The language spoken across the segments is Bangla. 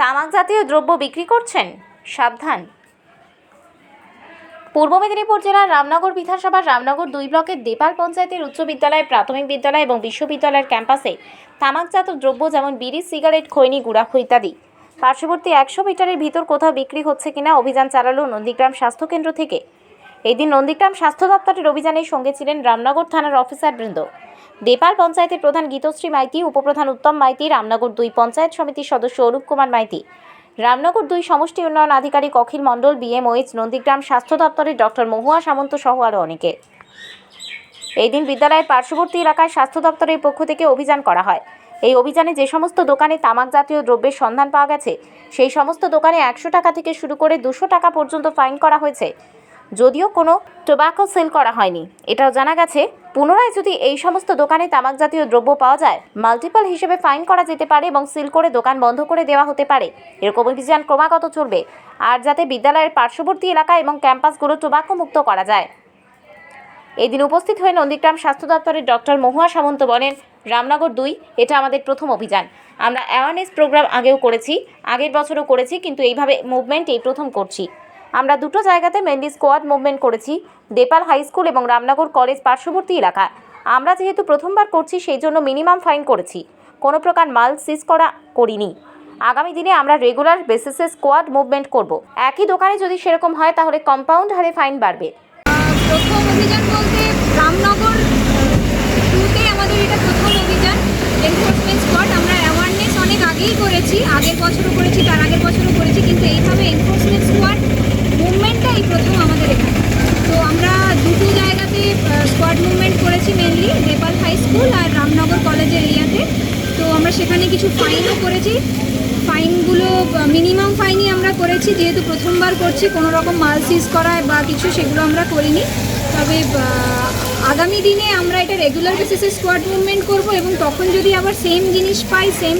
তামাক জাতীয় দ্রব্য বিক্রি করছেন? সাবধান। পূর্ব মেদিনীপুর জেলার রামনগর বিধানসভার রামনগর দুই ব্লকের দেপাল পঞ্চায়েতের উচ্চ বিদ্যালয়, প্রাথমিক বিদ্যালয় এবং বিশ্ববিদ্যালয়ের ক্যাম্পাসে তামাকজাত দ্রব্য যেমন বিড়ি, সিগারেট, খৈনি গুড়াখু ইত্যাদি। পার্শ্ববর্তী একশো মিটারের ভিতর কোথাও বিক্রি হচ্ছে কিনা অভিযান চালালো নন্দীগ্রাম স্বাস্থ্যকেন্দ্র থেকে। এদিন নন্দীগ্রাম স্বাস্থ্য দপ্তরের অভিযানের সঙ্গে ছিলেন রামনগর থানার অফিসারবৃন্দ। দেপাল পঞ্চায়েতের প্রধান গীতশ্রী মাইতি, উপপ্রধান উত্তম মাইতি, রামনগর দুই পঞ্চায়েত সমিতির সদস্য অরূপ কুমার মাইতি। রামনগর দুই সমষ্টি উন্নয়ন আধিকারিক অখিল মণ্ডল বিএমওএইচ নন্দীগ্রাম স্বাস্থ্য দপ্তরের ডক্টর মহুয়া সামন্ত সহ আরও অনেকে। এই দিন বিদ্যালয়ের পার্শ্ববর্তী এলাকায় স্বাস্থ্য দপ্তরের পক্ষ থেকে অভিযান করা হয়। এই অভিযানে যে সমস্ত দোকানে তামাক জাতীয় দ্রব্যের সন্ধান পাওয়া গেছে, সেই সমস্ত দোকানে একশো টাকা থেকে শুরু করে দুশো টাকা পর্যন্ত ফাইন করা হয়েছে। যদিও কোনো টোবাকো সেল করা হয়নি। এটাও জানা গেছে পুনরায় যদি এই সমস্ত দোকানে তামাক জাতীয় দ্রব্য পাওয়া যায় মাল্টিপল হিসেবে ফাইন করা যেতে পারে এবং সিল করে দোকান বন্ধ করে দেওয়া হতে পারে। এরকম অভিযান ক্রমাগত চলবে। আর যাতে বিদ্যালয়ের পার্শ্ববর্তী এলাকা এবং ক্যাম্পাসগুলো টোবাকো মুক্ত করা যায়। এদিন উপস্থিত হয়ে নন্দীগ্রাম স্বাস্থ্য দপ্তরের ডক্টর মহুয়া সামন্ত বলেন, রামনগর দুই, এটা আমাদের প্রথম অভিযান। আমরা অ্যাওয়ারনেস প্রোগ্রাম আগেও করেছি, আগের বছরও করেছি, কিন্তু এইভাবে মুভমেন্ট এই প্রথম করছি। আমরা দুটো জায়গাতে মেনলি স্কোয়াড মুভমেন্ট করেছি দেপাল হাই স্কুল এবং রামনগর কলেজ পার্শ্ববর্তী এলাকা আমরা যেহেতু প্রথমবার করছি, সেই জন্য মিনিমাম ফাইন করেছি। কোনো প্রকার মাল সিজ করা করিনি। আগামী দিনে আমরা রেগুলার বেসিসে স্কোয়াড মুভমেন্ট করব। একই দোকানে যদি সেরকম হয়, তাহলে কম্পাউন্ড হারে ফাইন বাড়বে। প্রথম অভিযান বলতে রামনগর টুতে আমাদের এটা প্রথম অভিযান এনফোর্সমেন্ট স্কোয়াড আমরা অ্যাওয়ারনেস অনেক আগেই করেছি, আগের বছরও করেছি, তার আগের বছরও করেছি কিন্তু এইভাবে এনফোর্সমেন্ট স্কোয়াড মুভমেন্টটা এই প্রথম আমাদের এখানে তো আমরা দুটো জায়গাতে স্কোয়াড মুভমেন্ট করেছি মেনলি নেপাল হাই স্কুল আর রামনগর কলেজের এরিয়াতে তো আমরা সেখানে কিছু ফাইনও করেছি। ফাইনগুলো মিনিমাম ফাইনই আমরা করেছি, যেহেতু প্রথমবার করছি, কোনো রকম মাল সিজ করা বা কিছু সেগুলো আমরা করিনি। তবে আগামী দিনে আমরা এটা রেগুলার বেসিসে স্কোয়াড মুভমেন্ট করব এবং তখন যদি আবার সেম জিনিস পাই সেম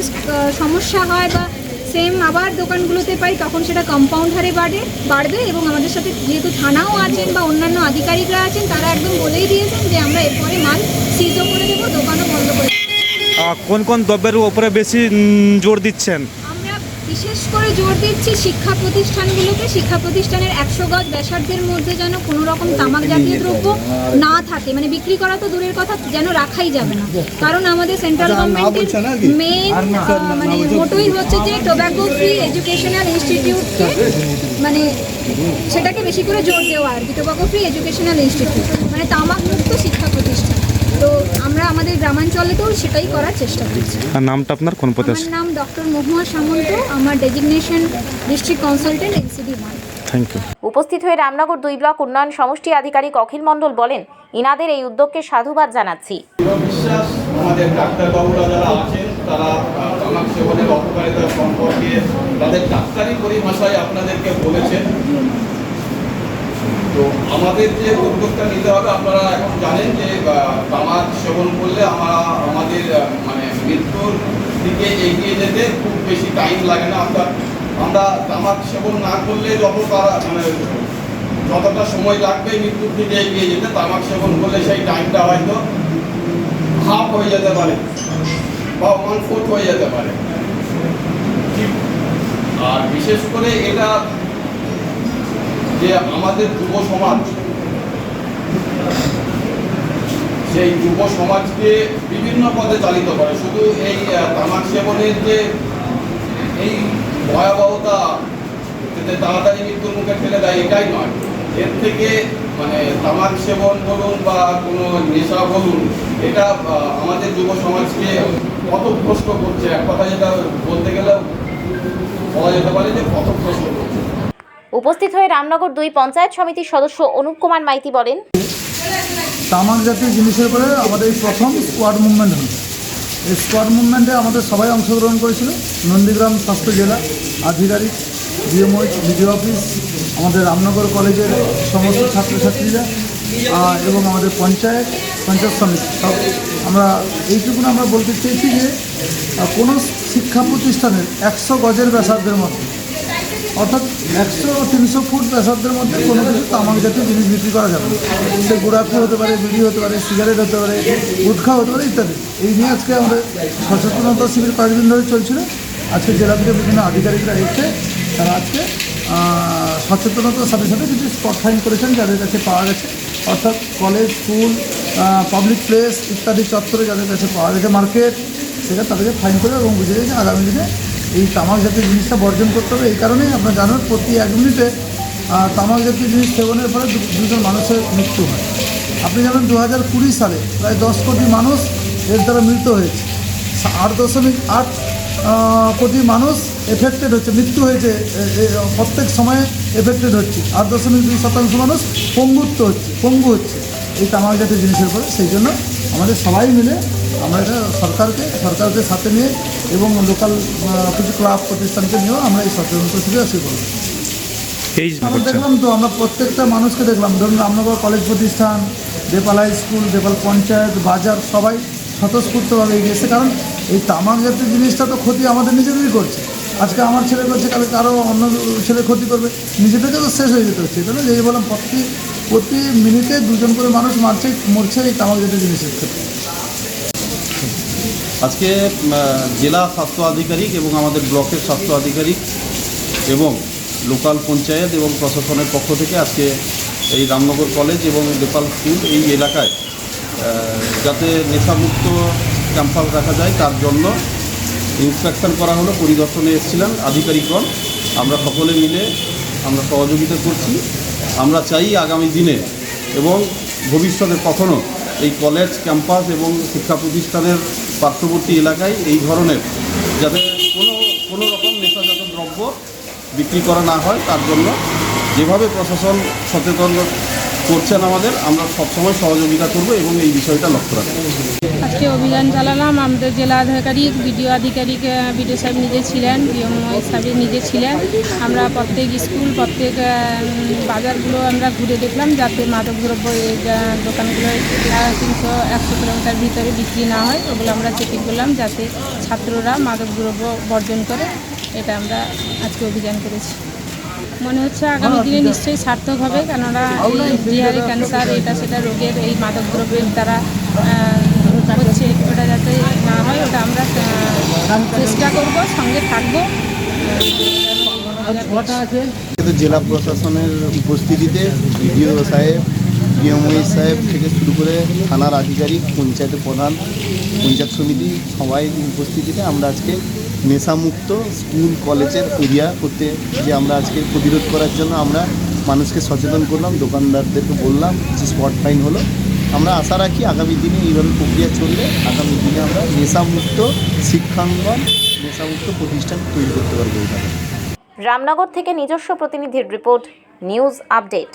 সমস্যা হয় বা সেম আবার দোকানগুলোতে পাই, তখন সেটা কম্পাউন্ড হারে বাড়ে, বাড়বে এবং আমাদের সাথে যেহেতু থানাও আছেন বা অন্যান্য আধিকারিকরা আছেন, তারা একদম বলেই দিয়েছেন যে আমরা এরপরে মাল সিজও করে দেবো, দোকানও বন্ধ করে কোন কোন দ্রব্যের উপরে বেশি জোর দিচ্ছেন? আমরা বিশেষ করে জোর দিচ্ছি শিক্ষা প্রতিষ্ঠানগুলোকে। শিক্ষা প্রতিষ্ঠানের একশো গজ ব্যাসার্ধের মধ্যে যেন কোনো রকম তামাক জাতীয় দ্রব্য না থাকে। মানে বিক্রি করা তো দূরের কথা যেন রাখাই যাবে না। কারণ আমাদের সেন্ট্রাল গভর্নমেন্টের মেন মানে মোটোই হচ্ছে যে টোব্যাকো ফ্রি এডুকেশনাল ইনস্টিটিউটকে মানে সেটাকে বেশি করে জোর দেওয়া আর কি টোব্যাকো ফ্রি এডুকেশনাল ইনস্টিটিউট মানে তামাক মুক্ত শিক্ষা প্রতিষ্ঠান। তো আমরা আমাদের গ্রামাঞ্চলেতেও সেটাই করার চেষ্টা করছি। আর নামটা আপনার? কোন আমার নাম ডক্টর মহুয়া সামন্ত আমার designation district consultant NCD one. উপস্থিত হয়ে রামনগর দুই ব্লক উন্নয়ন সমষ্টি আধিকারিক অখিল মণ্ডল বলেন ইনাদের এই উদ্যোগকে সাধুবাদ জানাচ্ছি। বিশ্বাস আমাদের ডাক্তারবাবুরা যারা আছেন তারা তামাক সেবনের অপকারিতা সম্পর্কে তাদের ডাক্তারি পরিভাষায় আপনাদেরকে বলেছেন। তো আমাদের যে উদ্যোগটা নিতে হবে, আপনারা এখন জানেন যে তামাক সেবন করলে আমরা, আমাদের মানে মৃত্যুর দিকে এগিয়ে যেতে খুব বেশি টাইম লাগে না। আমরা আমরা তামাক সেবন না করলে যত তারা মানে যতটা সময় লাগবে মৃত্যুর দিকে এগিয়ে যেতে, তামাক সেবন করলে সেই টাইমটা হয়তো হাফ হয়ে যেতে পারে বা ওয়ান ফোর্থ হয়ে যেতে পারে। আর বিশেষ করে এটা যে আমাদের যুব সমাজ, সেই যুব সমাজকে বিভিন্ন পদে চালিত করে। শুধু এই তামাক সেবনের যে এই ভয়াবহতা তাড়াতাড়ি মৃত্যুর মুখে ফেলে দেয়, এটাই নয়। এর থেকে মানে তামাক সেবন বলুন বা কোনো নেশা বলুন, এটা আমাদের যুব সমাজকে পথভ্রষ্ট করছে। এক কথা যেটা বলতে গেলে বলা যেতে পারে যে পথভ্রষ্ট করছে। উপস্থিত হয়ে রামনগর দুই পঞ্চায়েত সমিতির সদস্য অনুপ কুমার মাইতি বলেন, তামাক জাতীয় জিনিসের উপরে আমাদের এই প্রথম স্কোয়াড মুভমেন্ট হল। এই স্কোয়াড মুভমেন্টে আমাদের সবাই অংশগ্রহণ করেছিল। নন্দীগ্রাম স্বাস্থ্য জেলা আধিকারিক ডিএমওইচ বিডিও অফিস, আমাদের রামনগর কলেজের সমস্ত ছাত্রছাত্রীরা এবং আমাদের পঞ্চায়েত পঞ্চায়েত সমিতি, সব আমরা এইটুকুন আমরা বলতে চেয়েছি যে কোনো শিক্ষা প্রতিষ্ঠানের একশো গজের ব্যাসার্ধের মধ্যে অর্থাৎ একশো, তিনশো ফুট ব্যাসার্ধের মধ্যে কোনো কিছু তামাক জাতীয় জিনিস বিক্রি করা যাবে সে গোড়াকু হতে পারে, বিড়ি হতে পারে, সিগারেট হতে পারে, গুটখা হতে পারে ইত্যাদি। এই নিয়ে আজকে আমাদের সচেতনতা শিবির কয়েকদিন ধরে চলছিল। আজকে জেলা থেকে বিভিন্ন আধিকারিকরা এসে তারা আজকে সচেতনতার সাথে সাথে কিছু স্পট ফাইন করেছেন যাদের কাছে পাওয়া গেছে। অর্থাৎ কলেজ স্কুল পাবলিক প্লেস ইত্যাদি চত্বরে যাদের কাছে পাওয়া গেছে মার্কেট সেটা তাদেরকে ফাইন করে এবং বুঝে গেছে আগামী দিনে এই তামাক জাতীয় জিনিসটা বর্জন করতে হবে। এই কারণেই আপনারা জানেন প্রতি এক মিনিটে তামাক জাতীয় জিনিস সেবনের ফলে দুজন মানুষের মৃত্যু হয়। আপনি জানেন দু হাজার কুড়ি সালে প্রায় দশ কোটি মানুষ এর দ্বারা মৃত হয়েছে। আট দশমিক আট কোটি মানুষ এফেক্টেড হচ্ছে, মৃত্যু হয়েছে প্রত্যেক সময়ে এফেক্টেড হচ্ছে। আট দশমিক দুই শতাংশ মানুষ পঙ্গুত্ব হচ্ছে, পঙ্গু হচ্ছে। এই তামাক জাতীয় জিনিসের ফলে সেই জন্য আমাদের সবাই মিলে আমরা এটা সরকারকে সরকারকে সাথে নিয়ে এবং লোকাল কিছু ক্লাব প্রতিষ্ঠানকে নিয়েও আমরা এই সচেতনতা শিবির করব। এই আমরা দেখলাম তো আমরা প্রত্যেকটা মানুষকে দেখলাম। ধরুন রামনগর কলেজ প্রতিষ্ঠান দেপাল হাই স্কুল দেপাল পঞ্চায়েত বাজার সবাই স্বতঃস্ফূর্তভাবে এগিয়েছে কারণ এই তামাক জাতীয় জিনিসটা তো ক্ষতি আমাদের নিজেদেরই করছে। আজকে আমার ছেলে করছে কালকে কারও অন্য ছেলে ক্ষতি করবে। নিজেদেরকে তো শেষ হয়ে যেতে হচ্ছে। এটা না যে বললাম প্রতি প্রতি মিনিটে দুজন করে মানুষ মারছে মরছে এই তামাক জাতীয় জিনিসের ক্ষেত্রে। আজকে জেলা স্বাস্থ্য আধিকারিক এবং আমাদের ব্লকের স্বাস্থ্য আধিকারিক এবং লোকাল পঞ্চায়েত এবং প্রশাসনের পক্ষ থেকে আজকে এই রামনগর কলেজ এবং নেপাল স্কুল এই এলাকায় যাতে নেশামুক্ত ক্যাম্পাস রাখা যায়, তার জন্য ইন্সপেকশন করা হলো, পরিদর্শনে এসেছিলেন আধিকারিকগণ। আমরা সকলে মিলে আমরা সহযোগিতা করছি। আমরা চাই আগামী দিনে এবং ভবিষ্যতে কখনও এই কলেজ, ক্যাম্পাস এবং শিক্ষা প্রতিষ্ঠানের পার্শ্ববর্তী এলাকায় এই ধরনের যাতে কোনো কোনো রকম নেশাজাত দ্রব্য বিক্রি করা না হয়, তার জন্য যেভাবে প্রশাসন সচেতন করছেন আমাদের আমরা সবসময় সহযোগিতা করব এবং এই বিষয়টা লক্ষ্য রাখব। আজকে অভিযান চালালাম আমাদের জেলা আধিকারিক বিডিও আধিকারিক বিডিও সাহেব নিজে ছিলেন বিএমওয়াই সাহেব নিজে ছিলেন। আমরা প্রত্যেক স্কুল প্রত্যেক বাজারগুলো আমরা ঘুরে দেখলাম যাতে মাদকদ্রব্য এই আহ, দোকানগুলো তিনশো একশো কিলোমিটার ভিতরে বিক্রি না হয় ওগুলো আমরা চেকিং করলাম যাতে ছাত্ররা মাদকদ্রব্য বর্জন করে এটা আমরা আজকে অভিযান করেছি। মনে হচ্ছে আগামী দিনে নিশ্চয়ই সার্থক হবে, কেননা এই জিহারে ক্যান্সার, এটা সেটা রোগের এই মাদকদ্রব্যের দ্বারা হচ্ছে ওটা যাতে না হয়, ওটা আমরা চেষ্টা করব, সঙ্গে থাকব। জেলা প্রশাসনের উপস্থিতিতে বিডিও সাহেব ডিএমওই সাহেব থেকে শুরু করে থানার আধিকারিক পঞ্চায়েতের প্রধান, পঞ্চায়েত সমিতি সবাই উপস্থিতিতে আমরা আজকে নেশামুক্ত স্কুল, কলেজের এরিয়া করতে যে আমরা আজকে প্রতিরোধ করার জন্য আমরা মানুষকে সচেতন করলাম, দোকানদারদেরকে বললাম যে স্পট ফাইন হলো। আমরা আশা রাখি আগামী দিনে এইভাবে প্রক্রিয়া চললে, আগামী দিনে আমরা নেশামুক্ত শিক্ষাঙ্গন, নেশামুক্ত প্রতিষ্ঠান তৈরি করতে পারব এইভাবে। রামনগর থেকে নিজস্ব প্রতিনিধির রিপোর্ট, নিউজ আপডেট।